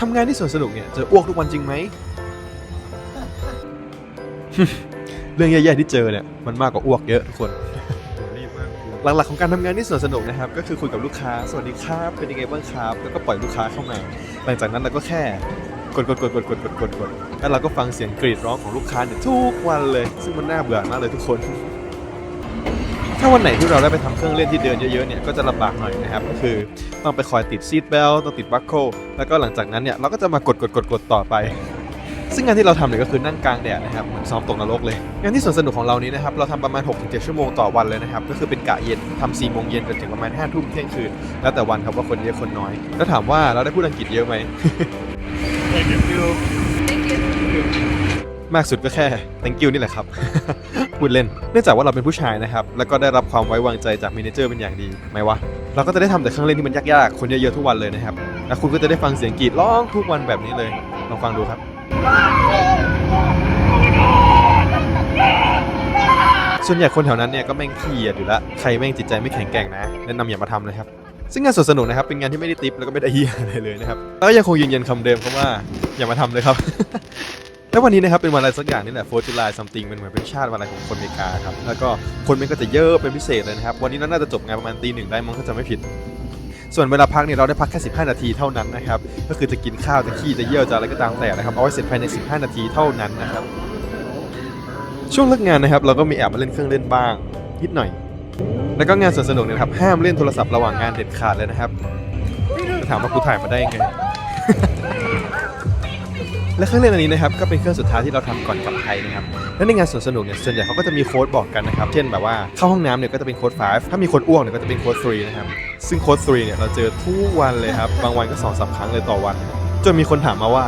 ทำงานที่สวนสนุกเนี่ยจะอ้วกทุกวันจริงไหม เรื่องแย่ๆที่เจอเนี่ยมันมากกว่าอ้วกเยอะทุกคน หลักๆของการทำงานที่สวนสนุกนะครับ ก็คือคุยกับลูกค้าสวัสดีครับเป็นยังไงบ้างครับ แล้วก็ปล่อยลูกค้าเข้ามา หลังจากนั้นเราก็แค่กดกดกดกดกดกดกดแล้วเราก็ฟังเสียงกรีดร้องของลูกค้าเนี่ยทุกวันเลย ซึ่งมันน่าเบื่อมากเลยทุกคน ถ้าวันไหนที่เราได้ไปทำเครื่องเล่นที่เดินเยอะๆเนี่ยก็จะลำบากหน่อยนะครับก็คือต้องไปคอยติดซีทเบลต้องติดบัคเกิลแล้วก็หลังจากนั้นเนี่ยเราก็จะมากดกดกดกดต่อไป ซึ่งงานที่เราทำเนี่ยก็คือนั่งกลางแดดนะครับเหมือนซ้อมตกนรกเลยงานที่สวนสนุกของเรานี้นะครับเราทำประมาณ 6-7 ชั่วโมงต่อวันเลยนะครับก็คือเป็นกะเย็นทำ4โมงเย็นจนถึงประมาณ5ทุ่มเที่ยงคืนแล้วแต่วันครับว่าคนเยอะคนน้อย แล้วถามว่าเราได้พูดอังกฤษเยอะไหม Thank you Thank you มากสุดก็แค่ thank you นี่แหละครับ พูดเล่น เนื่องจากว่าเราเป็นผู้ชายนะครับ แล้วก็ได้รับความไว้วางใจจากเมเนเจอร์เป็นอย่างดีไหมวะ เราก็จะได้ทำแต่เครื่องเล่นที่มันยากๆ คนเยอะๆทุกวันเลยนะครับ แล้วคุณก็จะได้ฟังเสียงกรีดร้องทุกวันแบบนี้เลย ลองฟังดูครับ ส่วนใหญ่คนแถวนั้นเนี่ยก็แม่งขี้เกียจอยู่ละใครแม่งจิตใจไม่แข็งแกร่งนะแนะนำอย่ามาทำเลยครับซึ่งงานสวนสนุกนะครับเป็นงานที่ไม่ได้ติปแล้วก็ไม่ได้เฮียอะไรเลยนะครับแล้วก็ยังคงยืนยันคำเดิมครับว่าอย่ามาทำเลยครับ แล้ววันนี้นะครับเป็นวันอะไรสักอย่างนี่แหละ4 July something เป็นเหมือนเป็นชาติวันอะไรของคนอเมริกาครับแล้วก็คนมันก็จะเยอะเป็นพิเศษเลยนะครับวันนี้น่าจะจบงานประมาณตีหนึ่งได้มั้งถ้าจะไม่ผิด ส่วนเวลาพักเนี่ยเราได้พักแค่ 15 นาทีเท่านั้นนะครับก็คือจะกินข้าวจะขี้จะเยี่ยวจะอะไรก็ตามแต่นะครับเอาไว้เสร็จภายใน 15 นาทีเท่านั้นนะครับช่วงเลิกงานนะครับเราก็มีแอบมาเล่นเครื่องเล่นบ้างนิดหน่อย แล้วก็งานสวนสนุกเนี่ยครับห้ามเล่นโทรศัพท์ระหว่างงานเด็ดขาดเลยนะครับถามว่ากูถ่ายมาได้ยังไง และเครื่องเล่นอันนี้นะครับก็เป็นเครื่องสุดท้ายที่เราทำก่อนกลับไทยนะครับและในงานสวนสนุกเนี่ยส่วนใหญ่เขาก็จะมีโค้ดบอกกันนะครับเช่นแบบว่าเข้าห้องน้ำเนี่ยก็จะเป็นโค้ด5ถ้ามีคนอ้วกเนี่ยก็จะเป็นโค้ด3นะครับซึ่งโค้ด3เนี่ยเราเจอทุกวันเลยครับบางวันก็สองสาครั้งเลยต่อวัน จนมีคนถามมาว่า